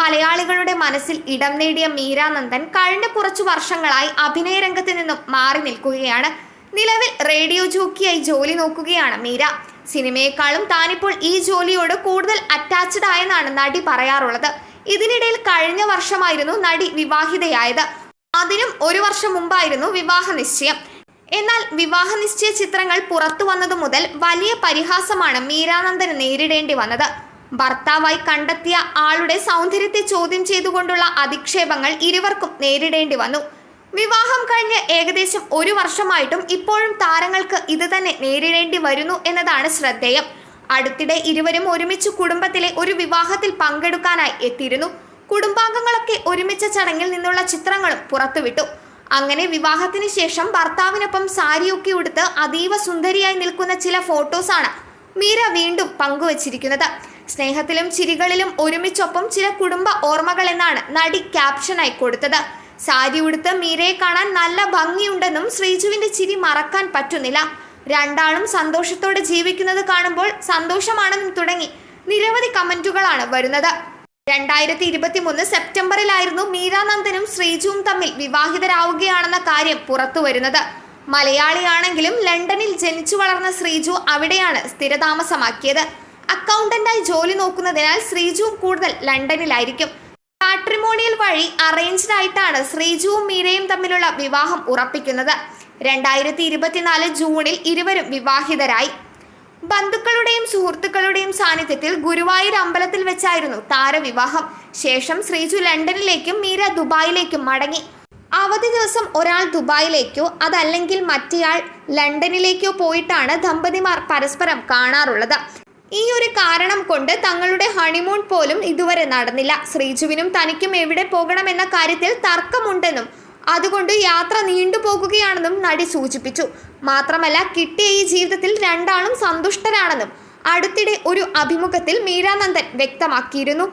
മലയാളികളുടെ മനസ്സിൽ ഇടം നേടിയ മീരാനന്ദൻ കഴിഞ്ഞ കുറച്ചു വർഷങ്ങളായി അഭിനയ രംഗത്ത് നിന്നും മാറി നിൽക്കുകയാണ്. നിലവിൽ റേഡിയോ ജോക്കിയായി ജോലി നോക്കുകയാണ് മീര. സിനിമയെക്കാളും താനിപ്പോൾ ഈ ജോലിയോട് കൂടുതൽ അറ്റാച്ച്ഡ് ആയെന്നാണ് നടി പറയാറുള്ളത്. ഇതിനിടയിൽ കഴിഞ്ഞ വർഷമായിരുന്നു നടി വിവാഹിതയായത്. അതിനും ഒരു വർഷം മുമ്പായിരുന്നു വിവാഹ നിശ്ചയം. എന്നാൽ വിവാഹ നിശ്ചയ ചിത്രങ്ങൾ പുറത്തു വന്നതു മുതൽ വലിയ പരിഹാസമാണ് മീരാനന്ദന് നേരിടേണ്ടി വന്നത്. ഭർത്താവായി കണ്ടെത്തിയ ആളുടെ സൗന്ദര്യത്തെ ചോദ്യം ചെയ്തുകൊണ്ടുള്ള അധിക്ഷേപങ്ങൾ ഇരുവർക്കും നേരിടേണ്ടി വന്നു. വിവാഹം കഴിഞ്ഞ് ഏകദേശം ഒരു വർഷമായിട്ടും ഇപ്പോഴും താരങ്ങൾക്ക് ഇത് തന്നെ നേരിടേണ്ടി വരുന്നു എന്നതാണ് ശ്രദ്ധേയം. അടുത്തിടെ ഇരുവരും ഒരുമിച്ച് കുടുംബത്തിലെ ഒരു വിവാഹത്തിൽ പങ്കെടുക്കാനായി എത്തിയിരുന്നു. കുടുംബാംഗങ്ങളൊക്കെ ഒരുമിച്ച ചടങ്ങിൽ നിന്നുള്ള ചിത്രങ്ങളും പുറത്തുവിട്ടു. അങ്ങനെ വിവാഹത്തിന് ശേഷം ഭർത്താവിനൊപ്പം സാരിയൊക്കെ ഉടുത്ത് അതീവ സുന്ദരിയായി നിൽക്കുന്ന ചില ഫോട്ടോസാണ് മീര വീണ്ടും പങ്കുവച്ചിരിക്കുന്നത്. സ്നേഹത്തിലും ചിരികളിലും ഒരുമിച്ചൊപ്പം ചില കുടുംബ ഓർമ്മകൾ എന്നാണ് നടി ക്യാപ്ഷനായി കൊടുത്തത്. സാരി ഉടുത്ത് മീരയെ കാണാൻ നല്ല ഭംഗിയുണ്ടെന്നും ശ്രീജുവിന്റെ ചിരി മറക്കാൻ പറ്റുന്നില്ല. രണ്ടാളും സന്തോഷത്തോടെ ജീവിക്കുന്നത് കാണുമ്പോൾ സന്തോഷമാണെന്നും തുടങ്ങി നിരവധി കമന്റുകളാണ് വരുന്നത്. രണ്ടായിരത്തി ഇരുപത്തി മൂന്ന് സെപ്റ്റംബറിലായിരുന്നു മീരാനന്ദനും ശ്രീജുവും തമ്മിൽ വിവാഹിതരാവുകയാണെന്ന കാര്യം പുറത്തു വരുന്നത് മലയാളിയാണെങ്കിലും ലണ്ടനിൽ ജനിച്ചു വളർന്ന ശ്രീജു അവിടെയാണ് സ്ഥിരതാമസമാക്കിയത്. അക്കൗണ്ടന്റായി ജോലി നോക്കുന്നതിനാൽ ശ്രീജുവും കൂടുതൽ ലണ്ടനിലായിരിക്കും. പാട്രിമോണിയൽ വഴി അറേഞ്ച്ഡ് ആയിട്ടാണ് ശ്രീജുവും മീരയും തമ്മിലുള്ള വിവാഹം ഉറപ്പിക്കുന്നത്. രണ്ടായിരത്തി ഇരുപത്തിനാല് ജൂണിൽ ഇരുവരും വിവാഹിതരായി. ബന്ധുക്കളുടെയും സുഹൃത്തുക്കളുടെയും സാന്നിധ്യത്തിൽ ഗുരുവായൂർ അമ്പലത്തിൽ വെച്ചായിരുന്നു താരവിവാഹം. ശേഷം ശ്രീജു ലണ്ടനിലേക്കും മീര ദുബായിലേക്കും മടങ്ങി. അവധി ദിവസം ഒരാൾ ദുബായിലേക്കോ അതല്ലെങ്കിൽ മറ്റേയാൾ ലണ്ടനിലേക്കോ പോയിട്ടാണ് ദമ്പതിമാർ പരസ്പരം കാണാറുള്ളത്. ഈ ഒരു കാരണം കൊണ്ട് തങ്ങളുടെ ഹണിമൂൺ പോലും ഇതുവരെ നടന്നില്ല. ശ്രീജുവിനും തനിക്കും എവിടെ പോകണമെന്ന കാര്യത്തിൽ തർക്കമുണ്ടെന്നും അതുകൊണ്ട് യാത്ര നീണ്ടുപോകുകയാണെന്നും നടി സൂചിപ്പിച്ചു. മാത്രമല്ല കിട്ടിയ ഈ ജീവിതത്തിൽ രണ്ടാളും സന്തുഷ്ടരാണെന്നും അടുത്തിടെ ഒരു അഭിമുഖത്തിൽ മീരാനന്ദൻ വ്യക്തമാക്കിയിരുന്നു.